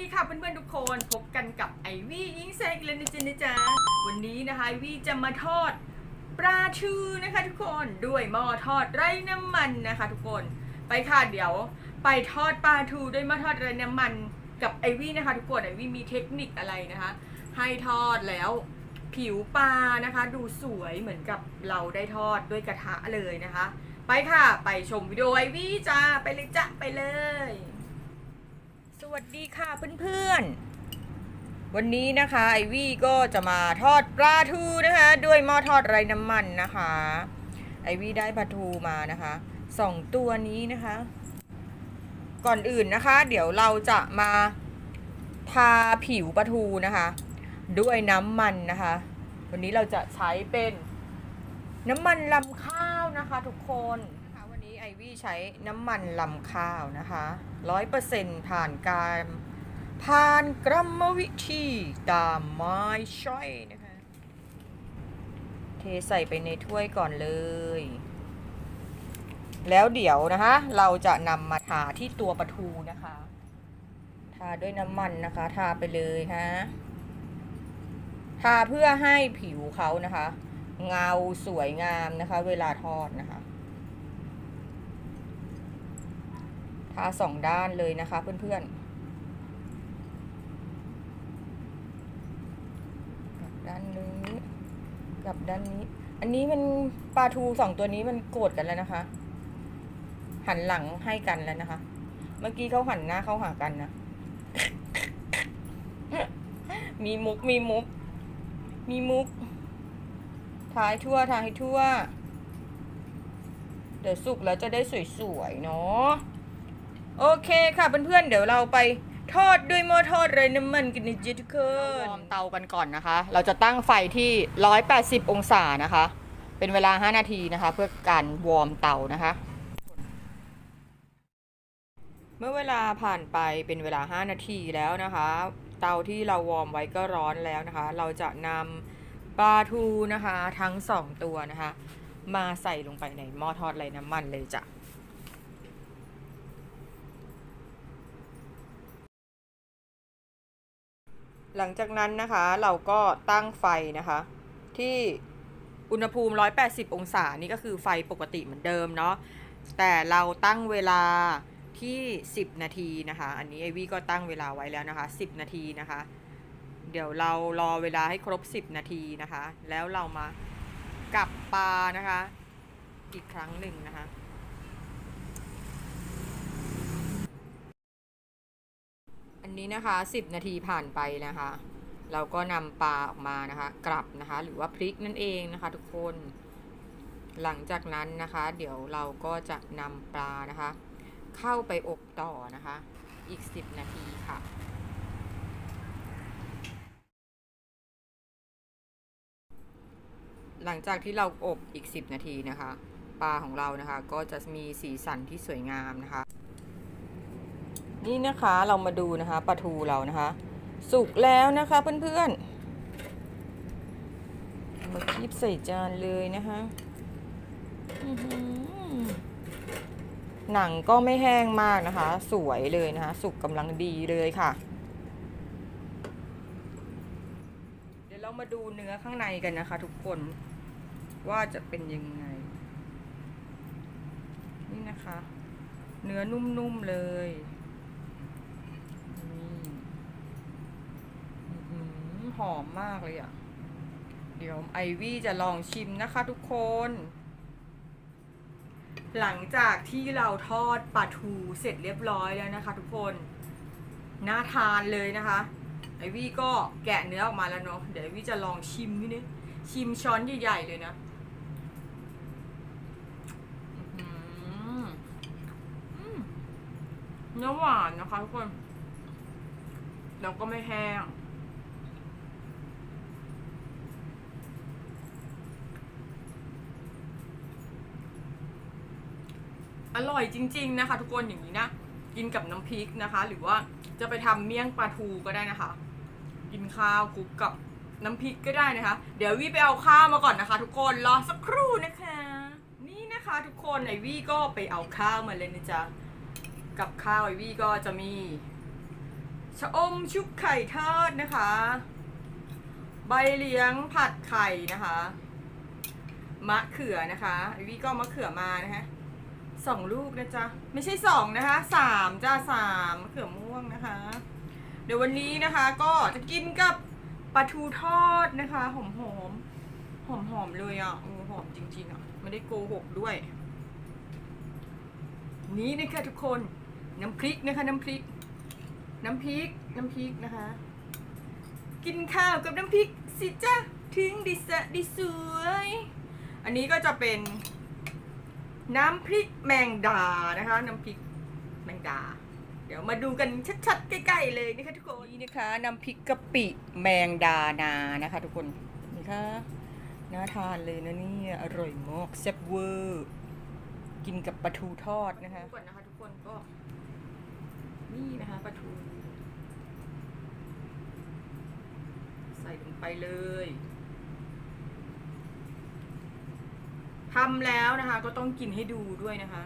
ดีค่ะเพื่อนๆทุกคน พบกันกับไอวี่ยิงแซกเลนะจ๊ะนะจ๊ะวันนี้นะคะไอวี่จะมาทอดปลาทูนะคะทุกคนด้วยหม้อทอดไร้น้ำมันนะคะ ทุกคนไปค่ะเดี๋ยว ไปทอดปลาทูด้วยหม้อทอดไร้น้ำมันกับไอวี่นะคะ ทุกคนไอวี่มีเทคนิคอะไรนะคะ ให้ทอดแล้วผิวปลานะคะ ดูสวยเหมือนกับเราได้ทอดด้วยกระทะเลยนะคะ ไปค่ะ ไปชมวิดีโอไอวี่จ้าไปเลยจ้ะไปเลย วัสดีค่ะเพื่อนๆ วันนี้นะคะไอวี่ก็จะมาทอดปลาทูนะคะ ด้วยหม้อทอดไร้น้ำมันนะคะ ไอวี่ได้ปลาทูมานะคะสองตัวนี้นะคะ ก่อนอื่นนะคะ เดี๋ยวเราจะมาทาผิวปลาทูนะคะ ด้วยน้ำมันนะคะ วันนี้เราจะใช้เป็นน้ำมันลำข้าวนะคะทุกคน ใช้น้ำมันลำข้าวนะคะร้อยเปอร์เซ็นผ่านการผ่านกรรมวิธีตามไม้ช่อยนะคะ เทใส่ไปในถ้วยก่อนเลย แล้วเดี๋ยวนะคะ เราจะนำมาทาที่ตัวปลาทูนะคะ ทาด้วยน้ำมันนะคะ ทาไปเลยฮะ ทาเพื่อให้ผิวเขานะคะ เงาสวยงามนะคะ เวลาทอดนะคะ ทาสองด้านเลยนะคะเพื่อนๆกับด้านนี้กับด้านนี้ อันนี้มันปลาทูสองตัวนี้มันโกรธกันแล้วนะคะ หันหลังให้กันแล้วนะคะ เมื่อกี้เขาหันหน้าเข้าหากันนะมีมุกมีมุก มีมุกทายทั่วทายทั่ว เดี๋ยวสุกแล้วจะได้สวยๆเนาะ โอเคค่ะเพื่อนๆเดี๋ยวเราไปทอดด้วยหม้อทอดไร้น้ำมันกันนะจ๊ะทุกคนวอร์มเตากันก่อนนะคะ เราจะตั้งไฟที่ 180 องศานะคะ เป็นเวลา 5 นาทีนะคะ เพื่อการวอร์มเตานะคะ เมื่อเวลาผ่านไปเป็นเวลา 5 นาทีแล้วนะคะ เตาที่เราวอร์มไว้ก็ร้อนแล้วนะคะ เราจะนำปลาทูนะคะ ทั้งสองตัวนะคะ มาใส่ลงไปในหม้อทอดไร้น้ำมันเลยจ้ะ งจากนั้นนะคะเราก็ตั้งไฟนะคะ ที่อุณหภูมิ 180 องศานี่ก็คือไฟปกติเหมือนเดิมเนาะแต่เราตั้งเวลาที่ 10 นาทีนะคะ อันนี้ไอวี่ก็ตั้งเวลาไว้แล้วนะคะ 10 นาทีนะคะ เดี๋ยวเรารอเวลาให้ครบ 10 นาทีนะคะ แล้วเรามากลับปลานะคะ อีกครั้งหนึ่งนะคะ อั นี้นะคะ 10 นาทีผ่านไปนะคะ เราก็นำปลาออกมานะคะ กลับนะคะ หรือว่าพริกนั่นเองนะคะ ทุกคน หลังจากนั้นนะคะ เดี๋ยวเราก็จะนำปลานะคะ เข้าไปอบต่อนะคะ อีก 10 นาทีค่ะหลังจากที่เราอบอีก 10 นาทีนะคะ ปลาของเรานะคะ ก็จะมีสีสันที่สวยงามนะคะ นี่นะคะเรามาดูนะคะปลาทูเรานะคะ สุกแล้วนะคะเพื่อนๆมาคีบใส่จานเลยนะคะหนังก็ไม่แห้งมากนะคะ สวยเลยนะคะ สุกกำลังดีเลยค่ะ เดี๋ยวเรามาดูเนื้อข้างในกันนะคะ ทุกคนว่าจะเป็นยังไง นี่นะคะ เนื้อนุ่มๆเลย นี่อื้อ หอมมากเลยอะ่ะ เดี๋ยวไอวี่จะลองชิมนะคะทุกคน หลังจากที่เราทอดปลาทูเสร็จเรียบร้อยแล้วนะคะทุกคน น่าทานเลยนะคะ ไอวี่ก็แกะเนื้อออกมาแล้วเนาะ เดี๋ยวไอวี่จะลองชิมนี่นี่ชิมช้อนใหญ่ ๆ เลยนะเนื้อหวานนะคะทุกคน แล้วก็ไม่แห้ง อร่อยจริง ๆนะคะ ทุกคนอย่างนี้นะ กินกับน้ำพริกนะคะ หรือว่าจะไปทำเมี่ยงปลาทูก็ได้นะคะ กินข้าวคลุกกับน้ำพริกก็ได้นะคะ เดี๋ยววี่ไปเอาข้าวมาก่อนนะคะ ทุกคนรอสักครู่นะคะ นี่นะคะทุกคนไอวี่ก็ไปเอาข้าวมาเลยนะจ๊ะกับข้าวไอวี่ก็จะมีชะอมชุบไข่ทอดนะคะ ใบเลียงผัดไข่นะคะ มะเขือนะคะไอวี่ก็มะเขือมานะคะ สองลูกนะจ๊ะ ไม่ใช่สองนะคะสามจ้าสามมะเขือม่วงนะคะ เดี๋ยววันนี้นะคะก็จะกินกับปลาทูทอดนะคะหอมหอมหอมหอมเลยอะโอ้หอมจริง ๆ อะ ไม่ได้โกหกด้วย นี้นะคะทุกคนน้ำพริกนะคะ น้ำพริก น้ำพริกน้ำพริกนะคะ กินข้าวกับน้ำพริกสิจ้าถึงดิสะดิสวย อันนี้ก็จะเป็น น้ำพริกแมงดานะคะ น้ำพริกแมงดา เดี๋ยวมาดูกันชัดๆใกล้ๆเลยนะคะทุกคนนี่นะคะน้ำพริกกะปิแมงดานานะคะทุกคนนี่ค่ะน่าทานเลยนะเนี่ยอร่อยมากแซ่บเวอร์กินกับปลาทูทอดนะคะก่อนนะคะทุกคนก็ นี่นะคะปลาทู ใส่ลงไปเลย ทำแล้วนะคะ ก็ต้องกินให้ดูด้วยนะคะ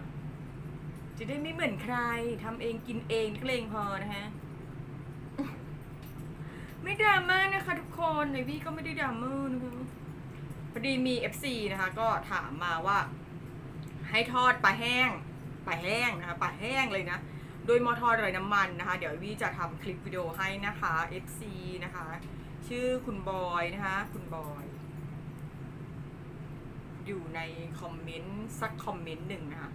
จะได้ไม่เหมือนใครทำเองกินเองก็เลงพอนะคะไม่ดราม่านะคะทุกคนในวี่ก็ไม่ได้ดราม่านะคะพอดีมี FC นะคะ ก็ถามมาว่า ให้ทอดปลาแห้งปลาแห้งนะคะปลาแห้งเลยนะโดยมอทอดไร้น้ำมันนะคะ เดี๋ยววี่จะทำคลิปวิดีโอให้นะคะ FC นะคะ ชื่อคุณบอยนะคะ คุณบอย อยู่ในคอมเมนต์สักคอมเมนต์หนึ่งนะคะ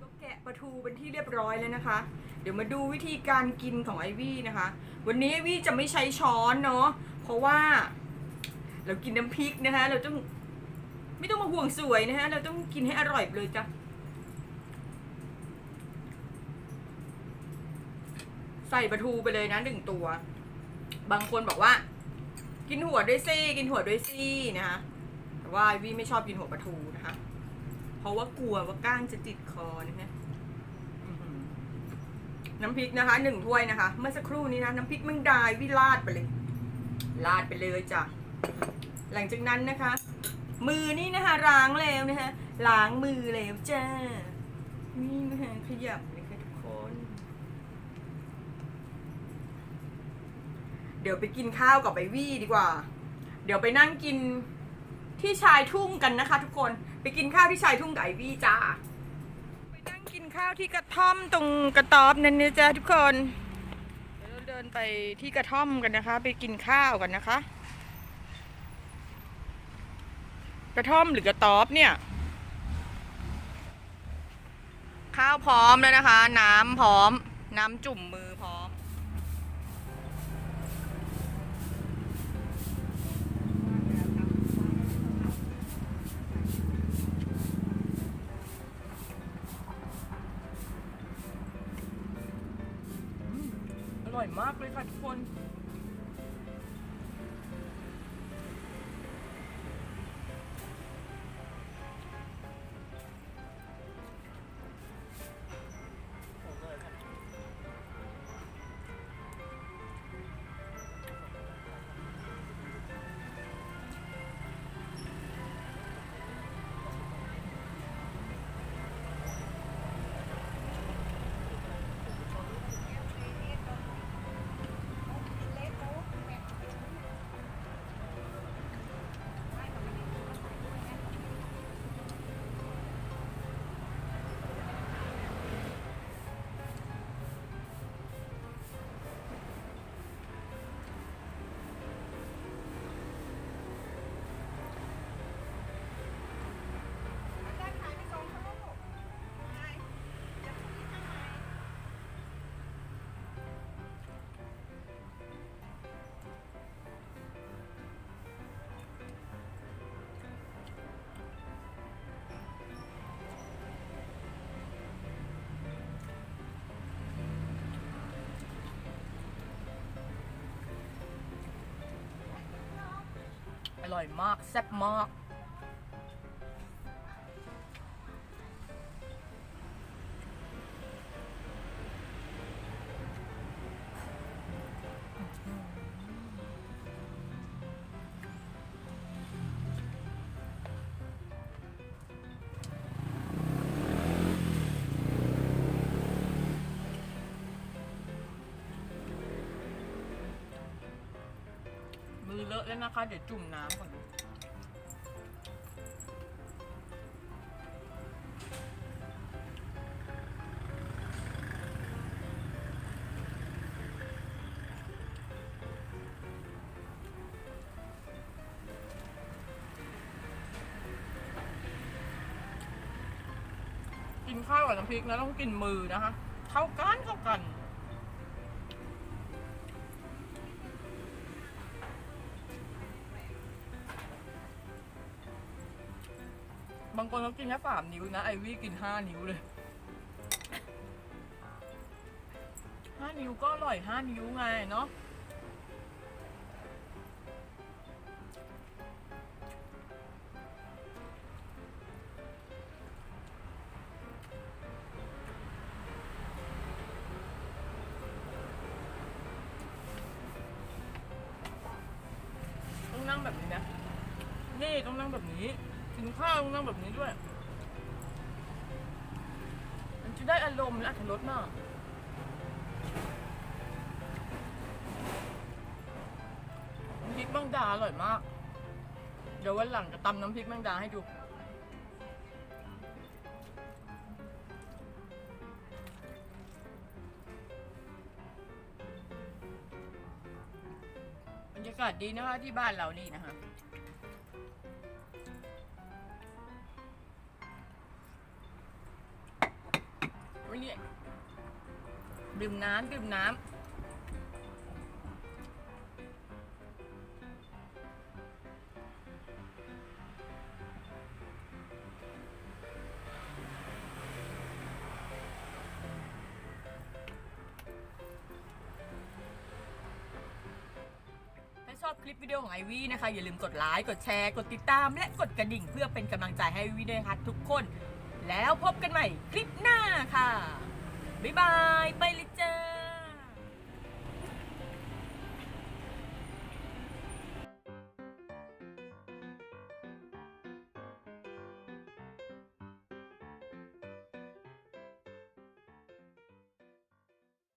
ก็แกะปลาทูเป็นที่เรียบร้อยแล้วนะคะ เดี๋ยวมาดูวิธีการกินของไอวี่นะคะ วันนี้ไอวี่จะไม่ใช้ช้อนเนาะ เพราะว่า เรากินน้ำพริกนะคะ เราต้องไม่ต้องมาห่วงสวยนะคะ เราต้องกินให้อร่อยเลยจ้ะใส่ปลาทูไปเลยนะหนึ่งตัว บางคนบอกว่า กินหัวด้วยซี่กินหัวด้วยซี่นะคะ แต่ว่าไอวี่ไม่ชอบกินหัวปลาทูนะคะ เพราะว่ากลัวว่าก้างจะติดคอนะฮะน้ำพริกนะคะหนึ่งถ้วยนะคะ เมื่อสักครู่นี้นะน้ำพริกแมังดายวิลาดไปเลยลาดไปเลยจ้ะหลังจากนั้นนะคะ มือนี่นะคะล้างแล้วนะคะล้างมือแล้วจ้านี่นะคะขยับเลยค่ะทุกคน เดี๋ยวไปกินข้าวกับไอวี่ดีกว่า เดี๋ยวไปนั่งกิน ที่ชายทุ่งกันนะคะ ทุกคนไปกินข้าวที่ชายทุ่งกับไอวี่จ้าไปนั่งกินข้าวที่กระท่อมตรงกระต๊อบนั่นนะจ๊ะทุกคนเดี๋ยวเราเดินไปที่กระท่อมกันนะคะ ไปกินข้าวกันนะคะ กระท่อมหรือกระต๊อบเนี่ย ข้าวพร้อมแล้วนะคะ น้ำพร้อม น้ำจุ่มมือพร้อม ร่อยมากเลยค่ะทุกคน ร่อยมากแซ่บมาก อะแล้วนะคะ เดี๋ยวจุ่มน้ำก่อน กินข้าวกับน้ำพริกนะต้องกินมือนะคะ เข้ากันเข้ากัน บางคนเขากินแค่สามนิ้วนะไอวี่กินห้านิ้วเลยห้านิ้วก็อร่อยห้านิ้วไงเนาะต้องนั่งแบบนี้นะนี่ต้องนั่งแบบนี้ กินข้าวต้องนั่งแบบนี้ด้วย มันจะได้อารมณ์และอรรถรสมากน้ำพริกบางดาอร่อยมาก เดี๋ยววันหลังจะตำน้ำพริกบางดาให้ดู บรรยากาศดีนะคะที่บ้านเรานี่นะคะ วันนี้ดื่มน้ำดื่มน้ำถ้าชอบคลิปวิดีโอของไอวี่นะคะ อย่าลืมกดไลค์ กดแชร์ กดติดตาม และกดกระดิ่งเพื่อเป็นกำลังใจให้ไอวี่ด้วยนะคะทุกคน แล้วพบกันใหม่คลิปหน้าค่ะ บ๊ายบาย ไปเลยจ้า